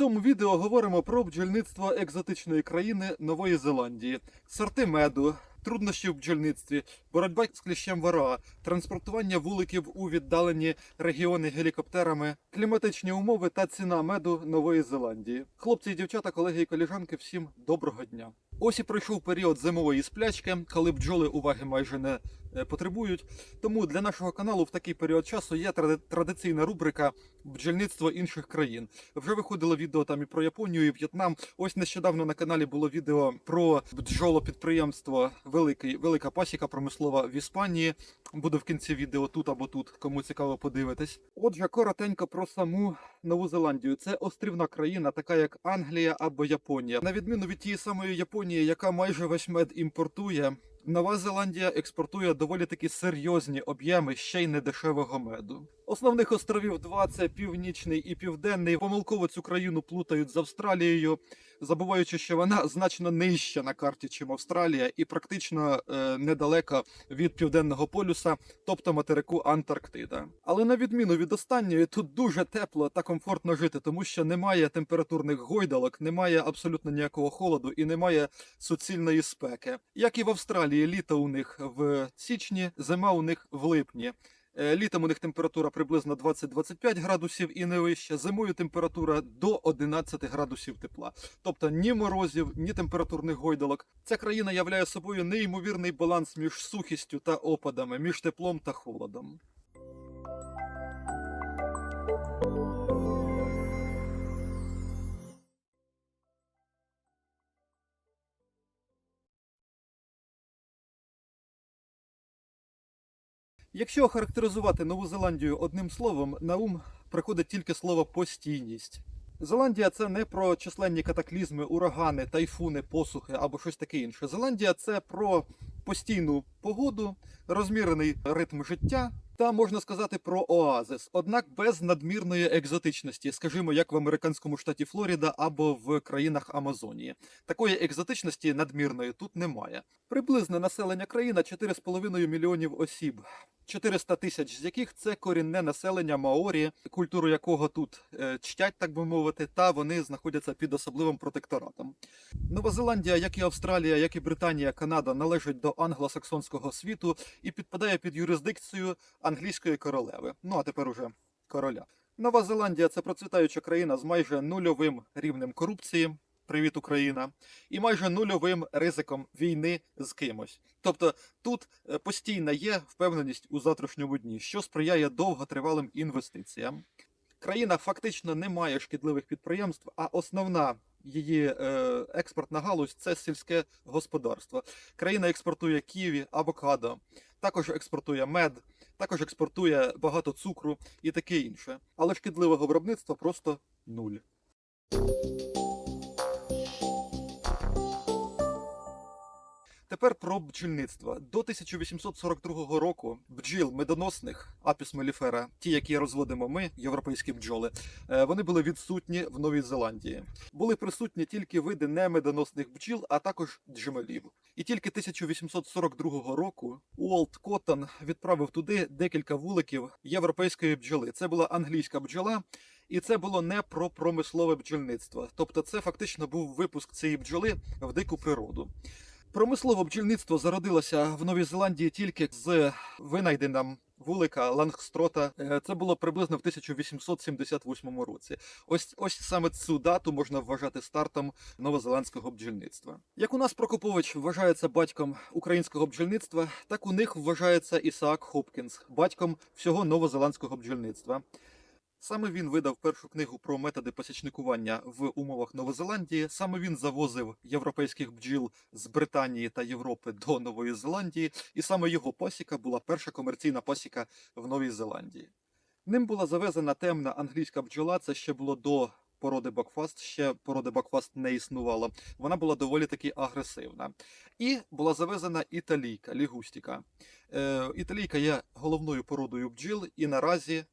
цьому відео говоримо про бджільництво екзотичної країни Нової Зеландії, сорти меду, труднощі в бджільництві, боротьба з кліщем вара, транспортування вуликів у віддалені регіони гелікоптерами, кліматичні умови та ціна меду Нової Зеландії. Хлопці і дівчата, колеги і коліжанки, всім доброго дня. Ось і пройшов період зимової сплячки, коли бджоли уваги майже не потребують. Тому для нашого каналу в такий період часу є традиційна рубрика бджільництво інших країн. Вже виходило відео там і про Японію, і В'єтнам. Ось нещодавно на каналі було відео про бджолопідприємство Великий, Велика Пасіка промислова в Іспанії. Буде в кінці відео тут або тут, кому цікаво подивитись. Отже, коротенько про саму Нову Зеландію. Це острівна країна, така як Англія або Японія. На відміну від тієї самої Японії, яка майже весь мед імпортує. Нова Зеландія експортує доволі такі серйозні об'єми ще й недешевого меду. Основних островів два це північний і південний. Помилково цю країну плутають з Австралією, забуваючи, що вона значно нижча на карті, чим Австралія, і практично е, недалеко від південного полюса, тобто материку Антарктида. Але на відміну від останньої, тут дуже тепло та комфортно жити, тому що немає температурних гойдалок, немає абсолютно ніякого холоду і немає суцільної спеки. Як і в Австралії, літо у них в січні, зима у них в липні. Е, Літом у них температура приблизно 20-25 градусів і не вище. Зимою температура до 11 градусів тепла. Тобто ні морозів, ні температурних гойдалок. Ця країна являє собою неймовірний баланс між сухістю та опадами, між теплом та холодом. Якщо охарактеризувати Нову Зеландію одним словом, на ум приходить тільки слово постійність. Зеландія це не про численні катаклізми, урагани, тайфуни, посухи або щось таке інше. Зеландія це про постійну погоду, розмірений ритм життя та можна сказати про оазис, однак без надмірної екзотичності, скажімо, як в американському штаті Флоріда або в країнах Амазонії. Такої екзотичності надмірної тут немає. Приблизне населення країни 4,5 мільйонів осіб. 400 тисяч з яких це корінне населення Маорі, культуру якого тут е, чтять, так би мовити, та вони знаходяться під особливим протекторатом. Нова Зеландія, як і Австралія, як і Британія, Канада належать до англосаксонського світу і підпадає під юрисдикцію англійської королеви. Ну а тепер уже короля. Нова Зеландія це процвітаюча країна з майже нульовим рівнем корупції. Привіт, Україна, і майже нульовим ризиком війни з кимось. Тобто тут е, постійна є впевненість у завтрашньому дні, що сприяє довготривалим інвестиціям. Країна фактично не має шкідливих підприємств, а основна її е, експортна галузь це сільське господарство. Країна експортує ківі, авокадо, також експортує мед, також експортує багато цукру і таке інше. Але шкідливого виробництва просто нуль. Тепер про бджільництво. До 1842 року бджіл медоносних апіс меліфера, ті, які розводимо ми, європейські бджоли, е, вони були відсутні в Новій Зеландії. Були присутні тільки види немедоносних бджіл, а також джемелів. І тільки 1842 року Уолт Коттон відправив туди декілька вуликів європейської бджоли. Це була англійська бджола. І це було не про промислове бджільництво. Тобто, це фактично був випуск цієї бджоли в дику природу. Промислове бджільництво зародилося в Новій Зеландії тільки з винайденням вулика Лангстрота. Е, Це було приблизно в 1878 році. Ось ось саме цю дату можна вважати стартом новозеландського бджільництва. Як у нас Прокопович вважається батьком українського бджільництва, так у них вважається Ісаак Хопкінс, батьком всього новозеландського бджільництва. Саме він видав першу книгу про методи посічникування в умовах Новозеландії. Саме він завозив європейських бджіл з Британії та Європи до Нової Зеландії, і саме його пасіка була перша комерційна пасіка в Новій Зеландії. Ним була завезена темна англійська бджола. Це ще було до породи Бакфаст. Ще породи Бакфаст не існувало. Вона була доволі таки агресивна. І була завезена італійка, лігустіка. Е, італійка є головною породою бджіл, і наразі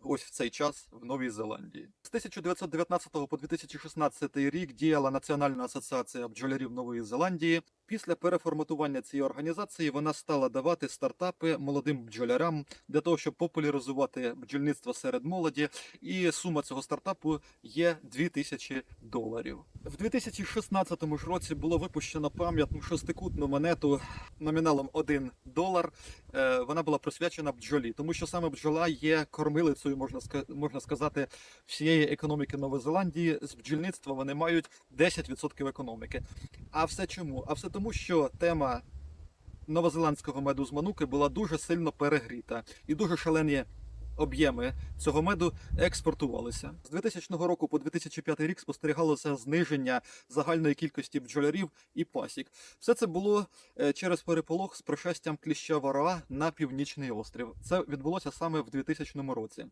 ось в цей час в Новій Зеландії. З 1919 по 2016 рік діяла Національна асоціація бджолярів Нової Зеландії. Після переформатування цієї організації вона стала давати стартапи молодим бджолярам для того, щоб популяризувати бджільництво серед молоді. І сума цього стартапу є 2000 доларів. В 2016 ж році було випущено пам'ятну шестикутну монету номіналом 1 долар. Е, Вона була присвячена бджолі, тому що саме бджола є кормилицею, можна можна сказати, всієї економіки Нової Зеландії. З бджільництва вони мають 10% економіки. А все чому? А все тому, що тема новозеландського меду з мануки була дуже сильно перегріта і дуже шалені об'єми цього меду експортувалися. З 2000 року по 2005 рік спостерігалося зниження загальної кількості бджолярів і пасік. Все це було е, через переполох з пришестям кліща вара на північний острів. Це відбулося саме в 2000 році.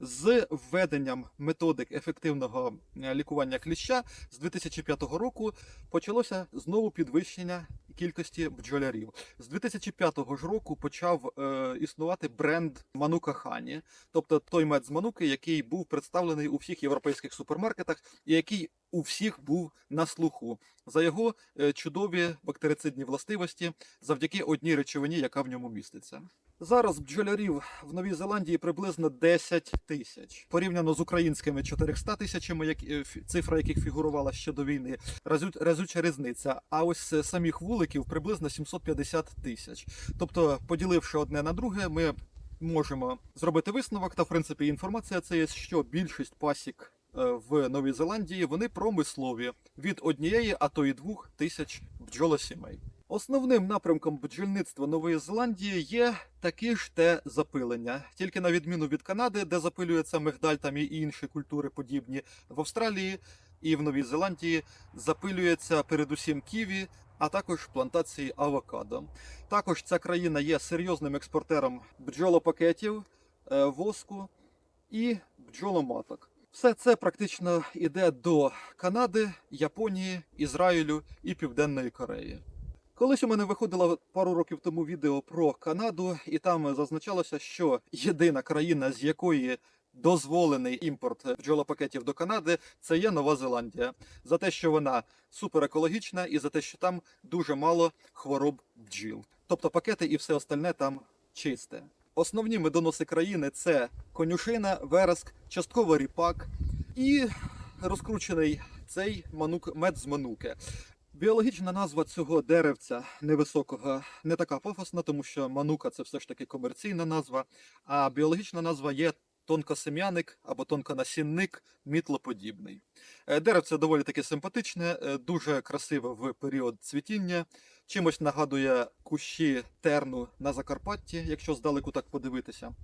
З введенням методик ефективного е, лікування кліща з 2005 року почалося знову підвищення кількості бджолярів. З 2005 ж року почав е, існувати бренд Манука Хані, тобто той мед з мануки, який був представлений у всіх європейських супермаркетах і який у всіх був на слуху за його е, чудові бактерицидні властивості завдяки одній речовині, яка в ньому міститься. Зараз бджолярів в Новій Зеландії приблизно 10 тисяч. Порівняно з українськими 400 тисячами, як, е, цифра яких фігурувала ще до війни, разю- разюча різниця. А ось е, самих вуликів приблизно 750 тисяч. Тобто, поділивши одне на друге, ми можемо зробити висновок. Та в принципі інформація це є, що більшість пасік е, в Новій Зеландії вони промислові від однієї, а то й двох тисяч бджолосімей. Основним напрямком бджільництва Нової Зеландії є такі ж те запилення, тільки на відміну від Канади, де запилюється мигдаль там і інші культури подібні, в Австралії і в Новій Зеландії запилюється передусім ківі, а також плантації авокадо. Також ця країна є серйозним експортером бджолопакетів, е, воску і бджоломаток. Все це практично йде до Канади, Японії, Ізраїлю і Південної Кореї. Колись у мене виходило пару років тому відео про Канаду, і там зазначалося, що єдина країна, з якої дозволений імпорт бджолопакетів до Канади, це є Нова Зеландія. За те, що вона суперекологічна, і за те, що там дуже мало хвороб бджіл. Тобто пакети і все остальне там чисте. Основні медоноси країни це конюшина, вереск, частково ріпак і розкручений цей манук, мед з мануки. Біологічна назва цього деревця невисокого не така пафосна, тому що манука це все ж таки комерційна назва, а біологічна назва є тонкосем'яник або тонконасінник мітлоподібний. Е, Деревце доволі таки симпатичне, е, дуже красиве в період цвітіння. Чимось нагадує кущі терну на Закарпатті, якщо здалеку так подивитися.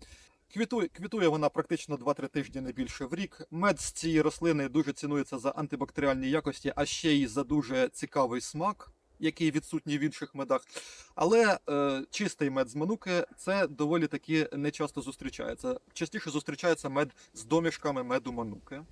Квітує, квітує вона практично 2-3 тижні не більше в рік. Мед з цієї рослини дуже цінується за антибактеріальні якості, а ще й за дуже цікавий смак, який відсутній в інших медах. Але е, чистий мед з мануки це доволі таки не часто зустрічається. Частіше зустрічається мед з домішками меду мануки.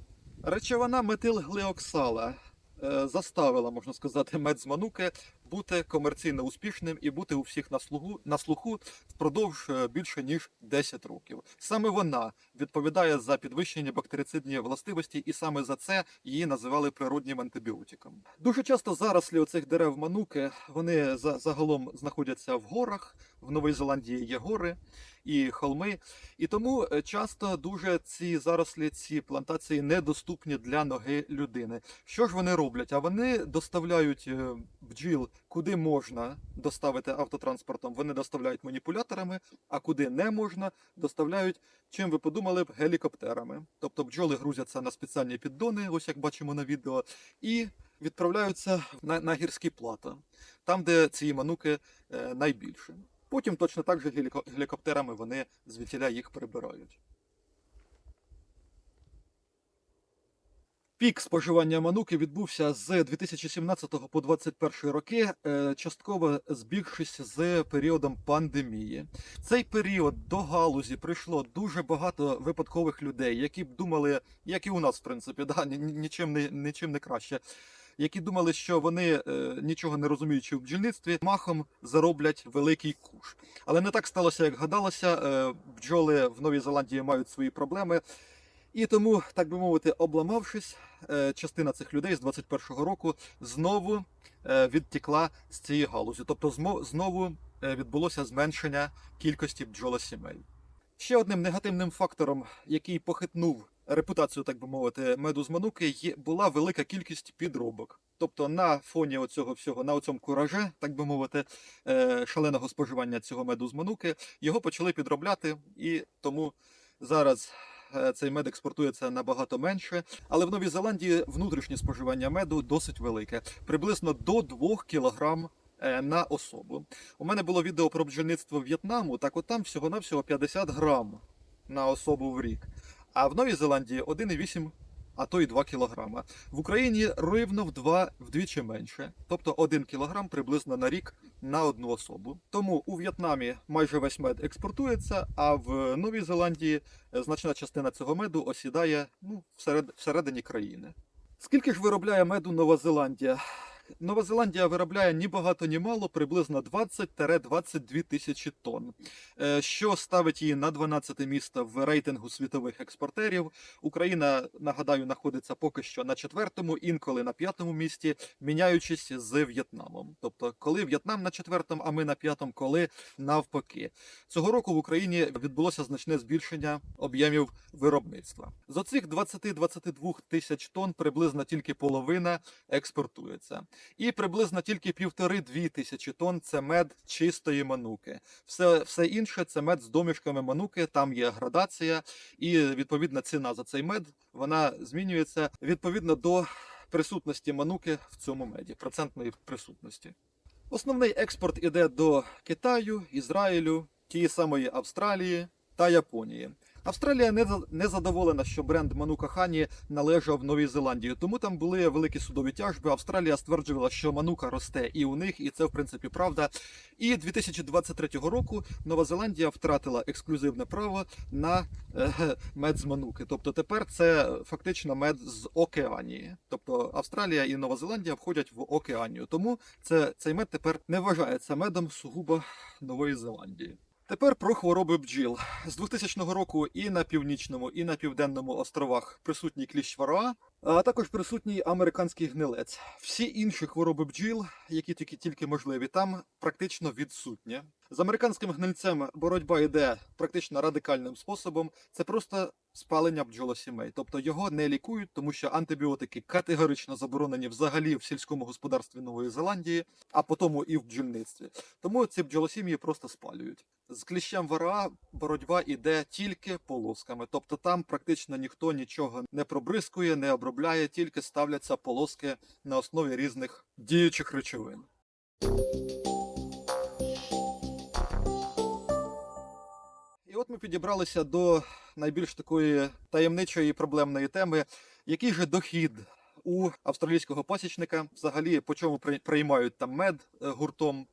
Речовина метилглеоксала. е, заставила, можна сказати, мед з мануки бути комерційно успішним і бути у всіх на слуху, на слуху впродовж е, більше ніж 10 років. Саме вона відповідає за підвищення бактерицидні властивості, і саме за це її називали природнім антибіотиком. Дуже часто зарослі оцих дерев мануки вони за, загалом знаходяться в горах. В Новій Зеландії є гори і холми, і тому е, часто дуже ці зарослі, ці плантації недоступні для ноги людини. Що ж вони роблять? А вони доставляють е, бджіл куди можна доставити автотранспортом, вони доставляють маніпуляторами, а куди не можна, доставляють, чим ви подумали гелікоптерами. Тобто бджоли грузяться на спеціальні піддони, ось як бачимо на відео, і відправляються на, на гірські плата, там, де ці мануки е, найбільше. Потім точно так же гелікоптерами вони звідтіля їх прибирають. Пік споживання мануки відбувся з 2017 по 2021 роки, е, частково збігшись з періодом пандемії. Цей період до галузі прийшло дуже багато випадкових людей, які б думали, як і у нас, в принципі, да, ні- ні- нічим не, нічим не краще. Які думали, що вони, е, нічого не розуміючи в бджільництві, махом зароблять великий куш. Але не так сталося, як гадалося. Е, бджоли в Новій Зеландії мають свої проблеми. І тому, так би мовити, обламавшись, е, частина цих людей з 21-го року знову е, відтікла з цієї галузі. Тобто знову е, відбулося зменшення кількості бджолосімей. Ще одним негативним фактором, який похитнув репутацію, так би мовити, меду з мануки, була велика кількість підробок. Тобто на фоні оцього всього, на оцьому кураже, так би мовити, шаленого споживання цього меду з мануки, його почали підробляти, і тому зараз цей мед експортується набагато менше. Але в Новій Зеландії внутрішнє споживання меду досить велике, приблизно до 2 кг на особу. У мене було відео про бджільництво В'єтнаму, так от там всього-навсього 50 грам на особу в рік. А в Новій Зеландії 1,8, а то й 2 кілограма. В Україні рівно в два вдвічі менше, тобто 1 кілограм приблизно на рік на одну особу. Тому у В'єтнамі майже весь мед експортується, а в Новій Зеландії е, значна частина цього меду осідає ну, всеред, всередині країни. Скільки ж виробляє меду Нова Зеландія? Нова Зеландія виробляє ні багато, ні мало, приблизно 20-22 тисячі тонн, е, що ставить її на 12 місце в рейтингу світових експортерів. Україна, нагадаю, знаходиться поки що на четвертому, інколи на п'ятому місці, міняючись з В'єтнамом. Тобто, коли В'єтнам на четвертому, а ми на п'ятому, коли навпаки. Цього року в Україні відбулося значне збільшення об'ємів виробництва. З оцих 20-22 тисяч тонн приблизно тільки половина експортується. І приблизно тільки півтори-дві тисячі тонн це мед чистої мануки. Все, все інше це мед з домішками мануки, там є градація, і відповідна ціна за цей мед вона змінюється відповідно до присутності мануки в цьому меді, процентної присутності. Основний експорт іде до Китаю, Ізраїлю, тієї самої Австралії та Японії. Австралія не, не задоволена, що бренд Манука Хані належав Новій Зеландії, тому там були великі судові тяжби. Австралія стверджувала, що Манука росте і у них, і це в принципі правда. І 2023 року Нова Зеландія втратила ексклюзивне право на е, мед з Мануки. Тобто тепер це фактично мед з Океанії. Тобто Австралія і Нова Зеландія входять в Океанію. Тому це, цей мед тепер не вважається медом сугубо Нової Зеландії. Тепер про хвороби бджіл. З 2000 року і на північному, і на південному островах присутній кліщ вароа, а також присутній американський гнилець. Всі інші хвороби бджіл, які тільки, тільки можливі, там практично відсутні. З американським гнильцем боротьба йде практично радикальним способом. Це просто спалення бджолосімей. Тобто його не лікують, тому що антибіотики категорично заборонені взагалі в сільському господарстві Нової Зеландії, а потім і в бджільництві. Тому ці бджолосім'ї просто спалюють. З кліщем вара боротьба йде тільки полосками, тобто там практично ніхто нічого не пробризкує, не обробляє, тільки ставляться полоски на основі різних діючих речовин. І от ми підібралися до найбільш такої таємничої і проблемної теми, який же дохід у австралійського пасічника, взагалі по чому при- приймають там мед е, гуртом.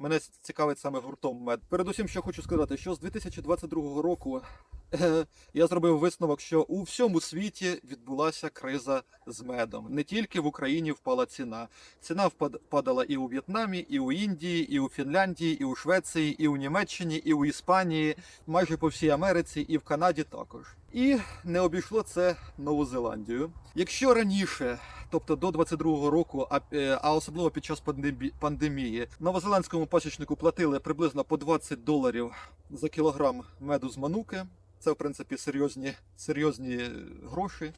Мене цікавить саме гуртом мед. Передусім, що хочу сказати, що з 2022 року е, я зробив висновок, що у всьому світі відбулася криза з медом. Не тільки в Україні впала ціна. Ціна впад- впадала і у В'єтнамі, і у Індії, і у Фінляндії, і у Швеції, і у Німеччині, і у Іспанії, майже по всій Америці, і в Канаді також. І не обійшло це Нову Зеландію. Якщо раніше, тобто до 22-го року, а, е, а особливо під час пандемії, новозеландському пасічнику платили приблизно по 20 доларів за кілограм меду з мануки. Це в принципі серйозні, серйозні гроші.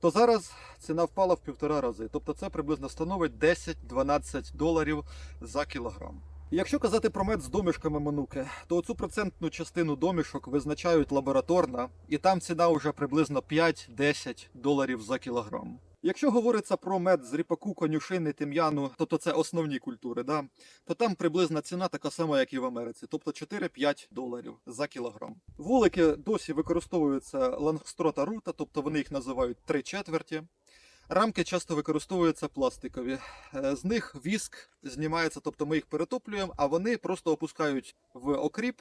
То зараз ціна впала в півтора рази. Тобто це приблизно становить 10-12 доларів за кілограм. Якщо казати про мед з домішками мануки, то цю процентну частину домішок визначають лабораторно, і там ціна вже приблизно 5-10 доларів за кілограм. Якщо говориться про мед з ріпаку, конюшини, тим'яну, тобто це основні культури, да, то там приблизна ціна така сама, як і в Америці, тобто 4-5 доларів за кілограм. Вулики досі використовуються лангстрота рута, тобто вони їх називають три четверті. Рамки часто використовуються пластикові. Е, З них віск знімається, тобто ми їх перетоплюємо, а вони просто опускають в окріп.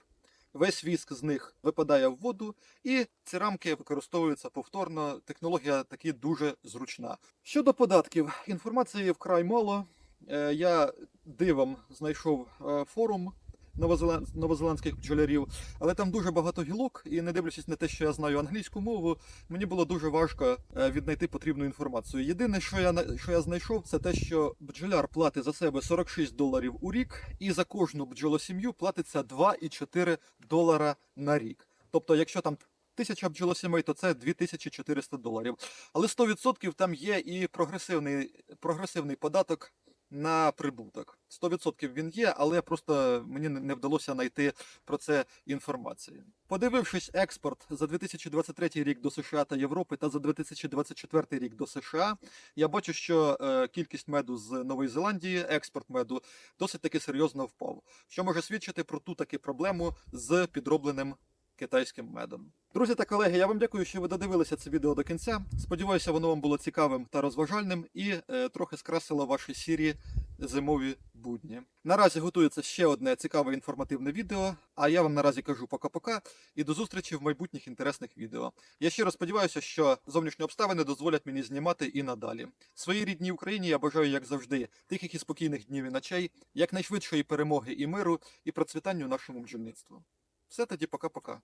Весь віск з них випадає в воду, і ці рамки використовуються повторно. Технологія таки дуже зручна. Щодо податків, інформації вкрай мало. Е, Я дивом знайшов е, форум. Новозеландських бджолярів, але там дуже багато гілок, і не дивлячись на те, що я знаю англійську мову, мені було дуже важко е, віднайти потрібну інформацію. Єдине, що я що я знайшов, це те, що бджоляр платить за себе 46 доларів у рік, і за кожну бджолосім'ю платиться 2,4 долара на рік. Тобто, якщо там тисяча бджолосімей, то це 2400 доларів. Але 100% там є і прогресивний, прогресивний податок на прибуток. 100% він є, але просто мені не вдалося знайти про це інформації. Подивившись експорт за 2023 рік до США та Європи та за 2024 рік до США, я бачу, що е, кількість меду з Нової Зеландії, експорт меду, досить таки серйозно впав, що може свідчити про ту таки проблему з підробленим китайським медом. Друзі та колеги, я вам дякую, що ви додивилися це відео до кінця. Сподіваюся, воно вам було цікавим та розважальним і е, трохи скрасило ваші сірі зимові будні. Наразі готується ще одне цікаве інформативне відео. А я вам наразі кажу пока-пока і до зустрічі в майбутніх інтересних відео. Я щиро сподіваюся, що зовнішні обставини дозволять мені знімати і надалі. Своїй рідній Україні я бажаю, як завжди, тихих і спокійних днів і ночей, якнайшвидшої перемоги і миру, і процвітанню нашому бджільництву. Все тоді пока-пока.